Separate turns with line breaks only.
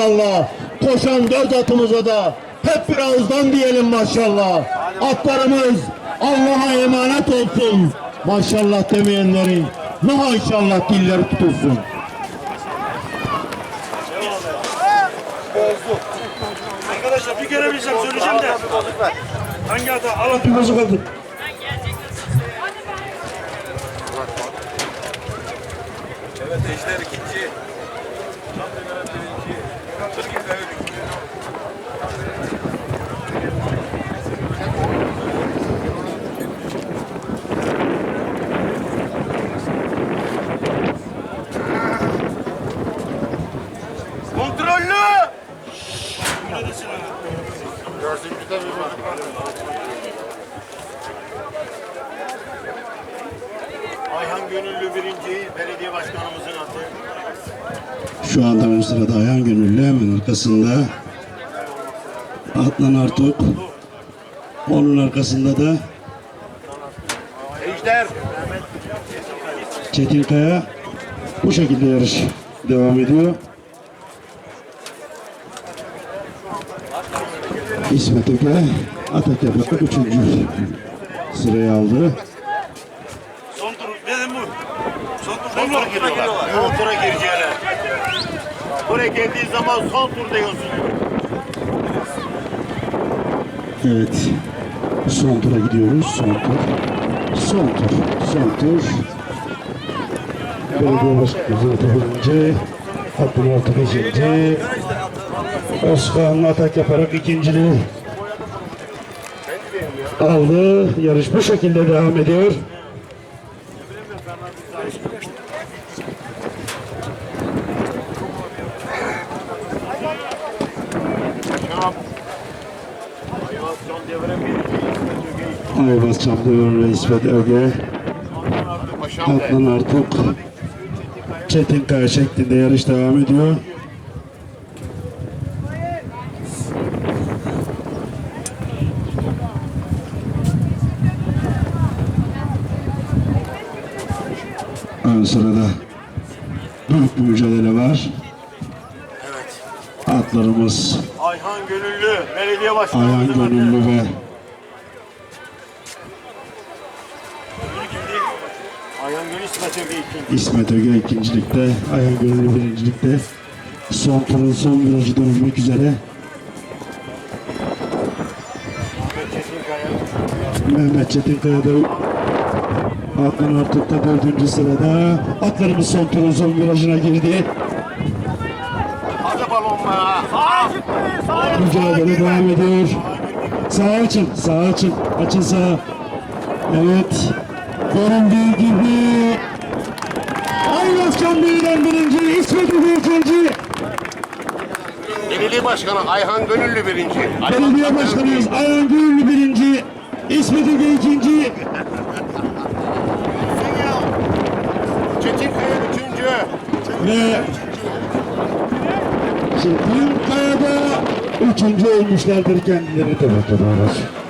Allah. Koşan dört atımıza da hep bir ağızdan diyelim maşallah. Atlarımız Allah'a emanet olsun. Maşallah demeyenlerin maşallah dilleri tutulsun.
Arkadaşlar bir kere bilsem söyleyeceğim de. Hangi hata? Al
Bir bozuk oldu.
Evet Ejder ikinci. Şampiyonlar birinci. Kontrollü! Dördüncüde bir var. Ayhan Gönüllü birinci, belediye başkanımızın adı.
Şu anda ön sırada Ayhan Gönüllü hemen arkasında Adnan Artuk. Onun arkasında da
Ejder.
Çetin Kaya. Bu şekilde yarış devam ediyor. İsmet Öke Atak yaparak üçüncü sırayı aldı.
Son tur. Dedim bu. Son tur.
Son tura giriyorlar. Son tura gireceğler. Buraya geldiği zaman son tur diyorsun.
Evet. Son tura gidiyoruz. Son tur. Son tur. Son tur. Belediye Başkanı birinci. Abdullah Artuk ikinci. Osman atak yaparak ikinciliği aldı. Yarış bu şekilde devam ediyor.
Ayvaz Can Devre birinci, İsmet Öge Adnan
Artuk. Çetin Kaya şeklinde yarış devam ediyor. Ön sırada büyük bir mücadele var. Atlarımız
Ayhan Gönüllü, belediye başkanımızın
Ayhan. Gönüllü ve
Ayhan Gönüllü, İsmet Öge ikinci.
İsmet Öge ikincilikte, Ayhan Gönüllü birincilikte. Son turun son virajı dönülmek üzere. Mehmet Çetinkaya da Adnan Artuk da dördüncü sırada. Atlarımız son turun son virajına girdi. Mücadele devam ediyor. Sağ açın, sağ açın. Açın sağa. Evet. Göründüğü gibi Ayvaz Çamlı'dan birinci, İsmet Öge ikinci.
Belediye başkanı Ayhan Gönüllü birinci.
Belediye başkanıyız. Ayhan Gönüllü birinci. İsmet Öge ikinci.
Çetinkaya üçüncü.
Ve Çetin Kaya'da üçüncü olmuşlardır kendileri tebrik ediyoruz.